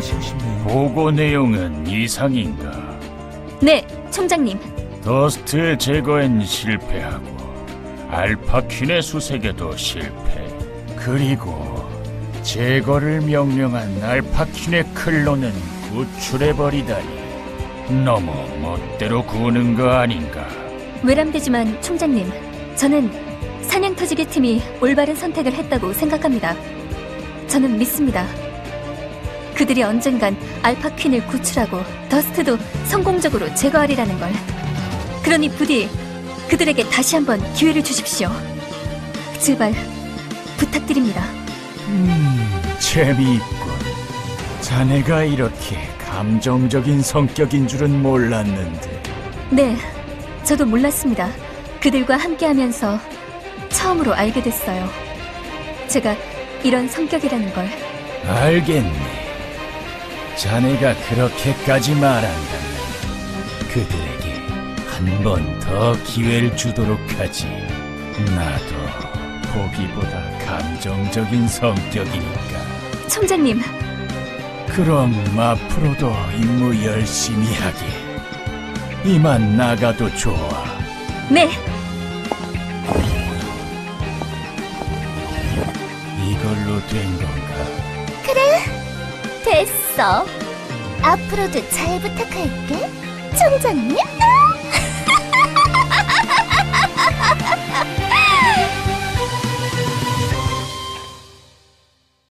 하시고 싶네요. 보고 내용은 이상인가? 네, 총장님. 더스트의 제거엔 실패하고 알파 퀸의 수색에도 실패. 그리고 제거를 명령한 알파 퀸의 클론은 구출해버리다니 너무 멋대로 구는 거 아닌가? 외람되지만 총장님, 저는 사냥 터지기 팀이 올바른 선택을 했다고 생각합니다. 저는 믿습니다. 그들이 언젠간 알파 퀸을 구출하고 더스트도 성공적으로 제거하리라는 걸. 그러니 부디 그들에게 다시 한번 기회를 주십시오. 제발 부탁드립니다. 음, 재미있군. 자네가 이렇게 감정적인 성격인 줄은 몰랐는데. 네, 저도 몰랐습니다. 그들과 함께하면서 처음으로 알게 됐어요. 제가 이런 성격이라는 걸. 알겠네. 자네가 그렇게까지 말한다면 그들에게 한 번 더 기회를 주도록 하지. 나도 보기보다 감정적인 성격이니까. 총장님, 그럼 앞으로도 임무 열심히 하게. 이만 나가도 좋아. 네, 이걸로 된 건가? 앞으로도 잘 부탁할게. 총장님.